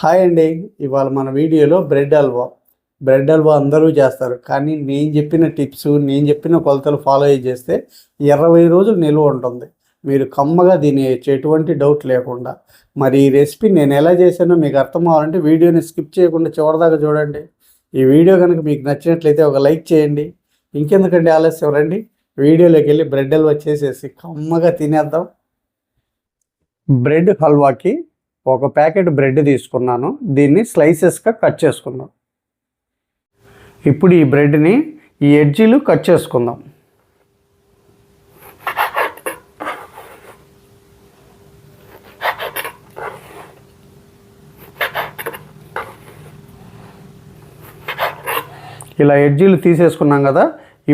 Hi అండి. ఇవాళ మన వీడియోలో బ్రెడ్ హల్వా. బ్రెడ్ హల్వా అందరూ చేస్తారు. కానీ నేను చెప్పిన టిప్స్ నేను చెప్పిన కొలతలు ఫాలో అయ్యి చేస్తే ఇరవై రోజులు నిల్వ ఉంటుంది. మీరు కమ్మగా తినేయచ్చు ఎటువంటి డౌట్ లేకుండా. మరి ఈ రెసిపీ నేను ఎలా చేశానో మీకు అర్థం అవ్వాలంటే వీడియోని స్కిప్ చేయకుండా చివరిదాకా చూడండి. ఈ వీడియో కనుక మీకు నచ్చినట్లయితే ఒక లైక్ చేయండి. ఇంకెందుకండి ఆలస్యం? రండి. వీడియోలోకి వెళ్ళి బ్రెడ్ హల్వా చేసేసి కమ్మగా తినేద్దాం. బ్రెడ్ హల్వాకి ఒక ప్యాకెట్ బ్రెడ్ తీసుకున్నాను. దీన్ని స్లైసెస్గా కట్ చేసుకుందాం. ఇప్పుడు ఈ బ్రెడ్ని ఈ ఎడ్జీలు కట్ చేసుకుందాం. ఇలా ఎడ్జీలు తీసేసుకున్నాం కదా.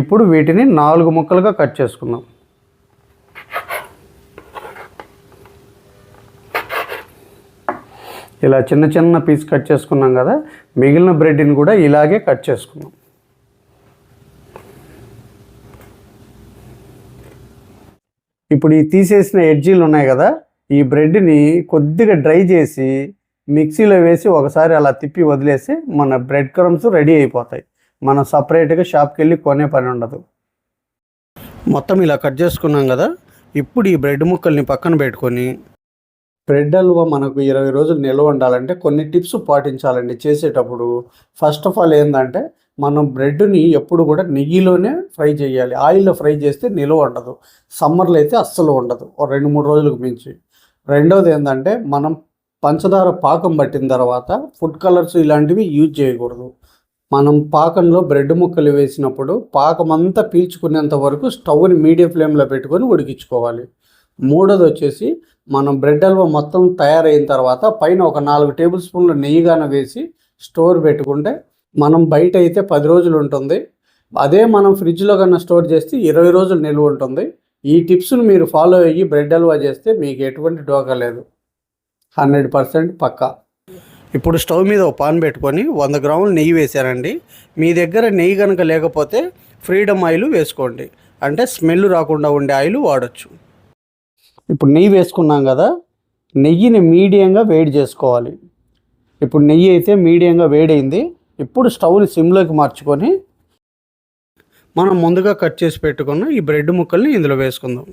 ఇప్పుడు వీటిని నాలుగు ముక్కలుగా కట్ చేసుకుందాం. ఇలా చిన్న చిన్న పీస్ కట్ చేసుకున్నాం కదా మిగిలిన బ్రెడ్ని కూడా ఇలాగే కట్ చేసుకున్నాం. ఇప్పుడు ఈ తీసేసిన ఎడ్జీలు ఉన్నాయి కదా ఈ బ్రెడ్ని కొద్దిగా డ్రై చేసి మిక్సీలో వేసి ఒకసారి అలా తిప్పి వదిలేసి మన బ్రెడ్ క్రమ్స్ రెడీ అయిపోతాయి. మనం సపరేట్గా షాప్కి వెళ్ళి కొనే పని ఉండదు. మొత్తం ఇలా కట్ చేసుకున్నాం కదా ఇప్పుడు ఈ బ్రెడ్ ముక్కల్ని పక్కన పెట్టుకొని బ్రెడ్ హల్వా మనకు ఇరవై రోజులు నిల్వ ఉండాలంటే కొన్ని టిప్స్ పాటించాలండి. చేసేటప్పుడు ఫస్ట్ ఆఫ్ ఆల్ ఏంటంటే మనం బ్రెడ్ని ఎప్పుడు కూడా నెయ్యిలోనే ఫ్రై చేయాలి. ఆయిల్లో ఫ్రై చేస్తే నిల్వ ఉండదు. సమ్మర్లో అయితే అస్సలు ఉండదు. ఒక రెండు మూడు రోజులకు మించి. రెండవది ఏంటంటే మనం పంచదార పాకం పట్టిన తర్వాత ఫుడ్ కలర్స్ ఇలాంటివి యూజ్ చేయకూడదు. మనం పాకంలో బ్రెడ్ ముక్కలు వేసినప్పుడు పాకం అంతా పీల్చుకునేంత వరకు స్టవ్ని మీడియం ఫ్లేమ్లో పెట్టుకొని ఉడికించుకోవాలి. మూడోది వచ్చేసి మనం బ్రెడ్ హల్వా మొత్తం తయారైన తర్వాత పైన ఒక నాలుగు టేబుల్ స్పూన్లు నెయ్యిగాన వేసి స్టోర్ పెట్టుకుంటే మనం బయట అయితే పది రోజులు ఉంటుంది. అదే మనం ఫ్రిడ్జ్లో కన్నా స్టోర్ చేస్తే ఇరవై రోజులు నిల్వ ఉంటుంది. ఈ టిప్స్ను మీరు ఫాలో అయ్యి బ్రెడ్ హల్వా చేస్తే మీకు ఎటువంటి డోకా లేదు. హండ్రెడ్ పర్సెంట్ పక్కా. ఇప్పుడు స్టవ్ మీద ఒక పాన్ పెట్టుకొని వంద గ్రాములు నెయ్యి వేసానండి మీ దగ్గర నెయ్యి కనుక లేకపోతే ఫ్రీడమ్ ఆయిల్ వేసుకోండి. అంటే స్మెల్ రాకుండా ఉండే ఆయిల్ వాడచ్చు. ఇప్పుడు నెయ్యి వేసుకున్నాం కదా నెయ్యిని మీడియంగా వేడి చేసుకోవాలి. ఇప్పుడు నెయ్యి అయితే మీడియంగా వేడైంది ఇప్పుడు స్టవ్ని సిమ్లోకి మార్చుకొని మనం ముందుగా కట్ చేసి పెట్టుకున్న ఈ బ్రెడ్ ముక్కల్ని ఇందులో వేసుకుందాం.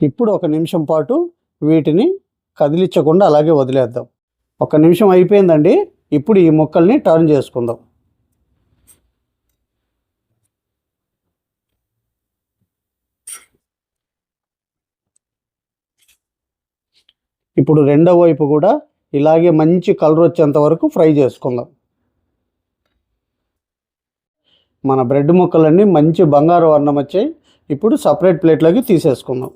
ఇప్పుడు ఒక నిమిషం పాటు వీటిని కదిలించకుండా అలాగే వదిలేద్దాం. ఒక నిమిషం అయిపోయిందండి. ఇప్పుడు ఈ ముక్కల్ని టర్న్ చేసుకుందాం. ఇప్పుడు రెండో వైపు కూడా ఇలాగే మంచి కలర్ వచ్చేంత వరకు ఫ్రై చేసుకుందాం. మన బ్రెడ్ ముక్కలన్నీ మంచి బంగారు వర్ణం వచ్చాయి. ఇప్పుడు సపరేట్ ప్లేట్లోకి తీసేసుకుందాం.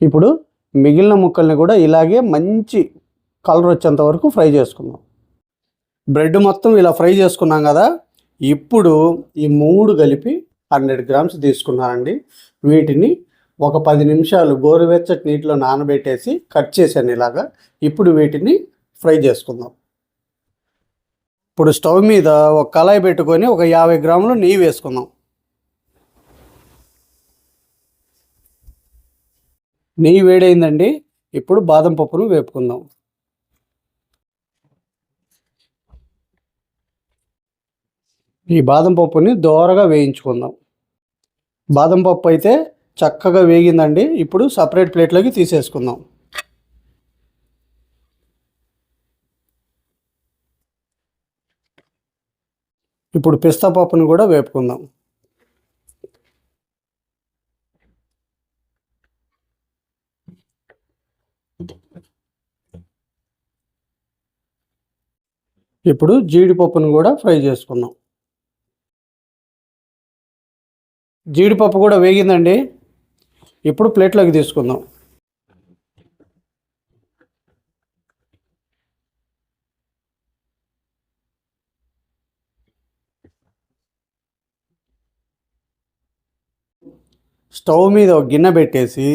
ఇప్పుడు మిగిలిన ముక్కల్ని కూడా ఇలాగే మంచి కలర్ వచ్చేంత వరకు ఫ్రై చేసుకుందాం. బ్రెడ్ మొత్తం ఇలా ఫ్రై చేసుకున్నాం కదా ఇప్పుడు ఈ మూడు కలిపి హండ్రెడ్ గ్రామ్స్ తీసుకున్నానండి. వీటిని ఒక పది నిమిషాలు గోరువెచ్చటి నీటిలో నానబెట్టేసి కట్ చేశాను ఇలాగా. ఇప్పుడు వీటిని ఫ్రై చేసుకుందాం. ఇప్పుడు స్టవ్ మీద ఒక కళాయి పెట్టుకొని ఒక యాభై గ్రాములు నెయ్యి వేసుకుందాం. నెయ్యి వేడైందండి. ఇప్పుడు బాదం పప్పును వేపుకుందాం. ఈ బాదం పప్పుని దోరగా వేయించుకుందాం. బాదం పప్పు అయితే చక్కగా వేగిందండి. ఇప్పుడు సపరేట్ ప్లేట్లోకి తీసేసుకుందాం. ఇప్పుడు పిస్తా పప్పును కూడా వేపుకుందాం. ఇప్పుడు జీడిపప్పును కూడా ఫ్రై చేసుకుందాం జీడిపప్పు కూడా వేగిందండి. ఇప్పుడు ప్లేట్లోకి తీసుకుందాం. స్టవ్ మీద ఒక గిన్నె పెట్టేసి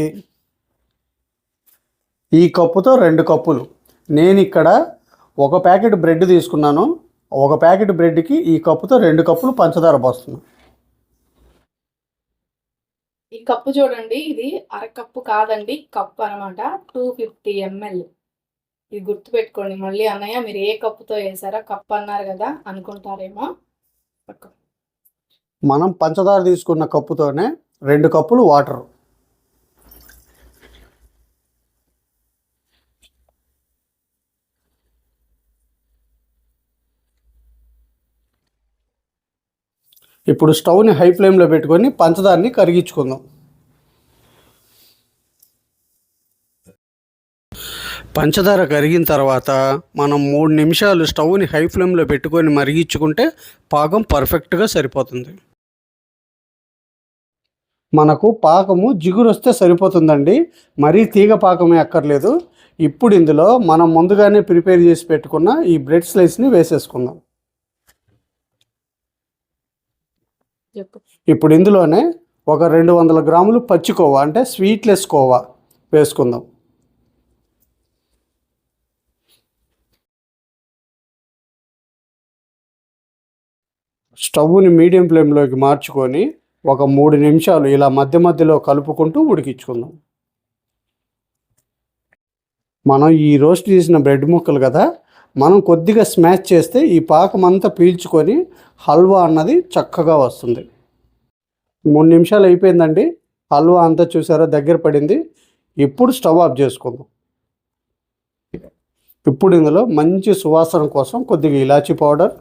ఈ కప్పుతో రెండు కప్పులు. నేను ఇక్కడ ఒక ప్యాకెట్ బ్రెడ్ తీసుకున్నాను. ఒక ప్యాకెట్ బ్రెడ్కి ఈ కప్పుతో రెండు కప్పులు పంచదార పోస్తున్నాను ఈ కప్పు చూడండి. ఇది అర కప్పు కాదండి. కప్పు అన్నమాట టూ ఫిఫ్టీ ఎంఎల్. ఇది గుర్తుపెట్టుకోండి. మళ్ళీ అన్నయ్య మీరు ఏ కప్పుతో వేసారా కప్పు అన్నారు కదా అనుకుంటారేమో. మనం పంచదార తీసుకున్న కప్పుతోనే రెండు కప్పులు వాటర్. ఇప్పుడు స్టవ్ని హై ఫ్లేమ్లో పెట్టుకొని పంచదారని కరిగించుకుందాం. పంచదార కరిగిన తర్వాత మనం మూడు నిమిషాలు స్టవ్ని హై ఫ్లేమ్లో పెట్టుకొని మరిగించుకుంటే పాకం పర్ఫెక్ట్గా సరిపోతుంది. మనకు పాకము జిగురు వస్తే సరిపోతుందండి. మరీ తీగ పాకమే అక్కర్లేదు. ఇప్పుడు ఇందులో మనం ముందుగానే ప్రిపేర్ చేసి పెట్టుకున్న ఈ బ్రెడ్ స్లైస్ని వేసేసుకుందాం. ఇప్పుడు ఇందులోనే ఒక రెండు వందల గ్రాములు పచ్చి కోవా అంటే స్వీట్లెస్ కోవా వేసుకుందాం. స్టవ్ని మీడియం ఫ్లేమ్లోకి మార్చుకొని ఒక మూడు నిమిషాలు ఇలా మధ్య మధ్యలో కలుపుకుంటూ ఉడికించుకుందాం. మనం ఈ రోస్ట్ చేసిన బ్రెడ్ ముక్కలు కదా మనం కొద్దిగా స్మాష్ చేస్తే ఈ పాకం అంతా పీల్చుకొని హల్వా అన్నది చక్కగా వస్తుంది. మూడు నిమిషాలు అయిపోయిందండి. హల్వా అంతా చూసారా? దగ్గర పడింది. ఇప్పుడు స్టవ్ ఆఫ్ చేసుకుందాం. ఇప్పుడు ఇందులో మంచి సువాసన కోసం కొద్దిగా ఇలాచీ పౌడర్.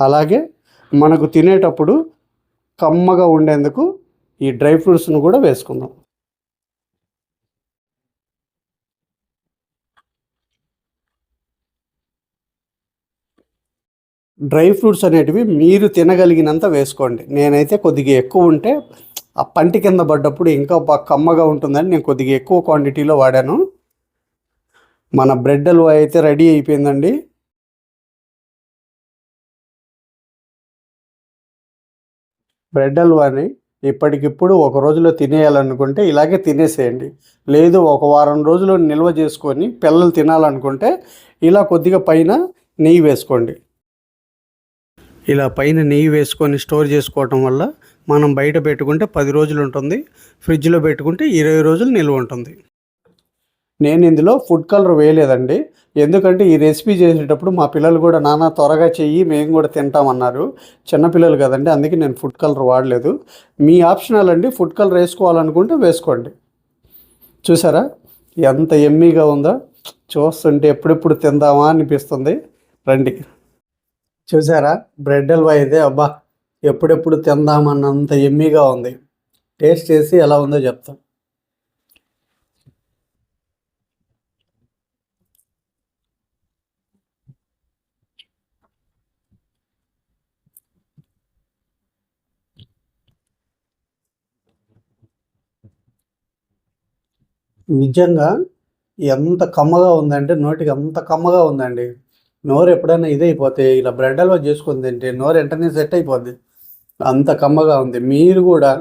అలాగే మనకు తినేటప్పుడు కమ్మగా ఉండేందుకు ఈ డ్రై ఫ్రూట్స్ను కూడా వేసుకుందాం. డ్రై ఫ్రూట్స్ అనేటివి మీరు తినగలిగినంత వేసుకోండి. నేనైతే కొద్దిగా ఎక్కువ ఉంటే ఆ పంటి కింద పడ్డప్పుడు ఇంకా బాగా కమ్మగా ఉంటుందని నేను కొద్దిగా ఎక్కువ క్వాంటిటీలో వాడాను. మన బ్రెడ్ హల్వా అయితే రెడీ అయిపోయిందండి. బ్రెడ్ హల్వాని ఇప్పటికిప్పుడు ఒక రోజులో తినేయాలనుకుంటే ఇలాగే తినేసేయండి. లేదు ఒక వారం రోజులు నిల్వ చేసుకొని పిల్లలు తినాలనుకుంటే ఇలా కొద్దిగా పైన నెయ్యి వేసుకోండి. ఇలా పైన నెయ్యి వేసుకొని స్టోర్ చేసుకోవటం వల్ల మనం బయట పెట్టుకుంటే పది రోజులు ఉంటుంది ఫ్రిడ్జ్లో పెట్టుకుంటే ఇరవై రోజులు నిల్వ ఉంటుంది. నేను ఇందులో ఫుడ్ కలర్ వేయలేదండి. ఎందుకంటే ఈ రెసిపీ చేసేటప్పుడు మా పిల్లలు కూడా నాన్న త్వరగా చెయ్యి మేము కూడా తింటామన్నారు చిన్నపిల్లలు కదండి అందుకే నేను ఫుడ్ కలర్ వాడలేదు. మీ ఆప్షనల్ అండి ఫుడ్ కలర్ వేసుకోవాలనుకుంటే వేసుకోండి. చూసారా? ఎంత ఎమ్మీగా ఉందో. చూస్తుంటే ఎప్పుడెప్పుడు తిందామా అనిపిస్తుంది. రండి. చూసారా? బ్రెడ్ హల్వా అయితే అబ్బా ఎప్పుడెప్పుడు తిందామన్నంత ఎమ్మీగా ఉంది. టేస్ట్ చేసి ఎలా ఉందో చెప్తాం. నిజంగా ఎంత కమ్మగా ఉందంటే నోటికి అంత కమ్మగా ఉందండి. నోరు ఎప్పుడైనా ఇదైపోతే ఇలా బ్రెడ్ హల్వా చేసుకుని తింటే నోరు వెంటనే సెట్ అయిపోద్ది. అంత కమ్మగా ఉంది. మీరు కూడా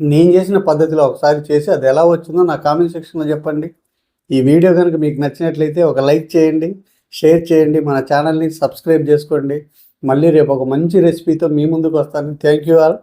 నేను చేసిన పద్ధతిలో ఒకసారి చేసి అది ఎలా వచ్చిందో నా కామెంట్ సెక్షన్లో చెప్పండి. ఈ వీడియో కనుక మీకు నచ్చినట్లయితే ఒక లైక్ చేయండి షేర్ చేయండి మన ఛానల్ని సబ్స్క్రైబ్ చేసుకోండి. మళ్ళీ రేపు ఒక మంచి రెసిపీతో మీ ముందుకు వస్తాను. Thank you all.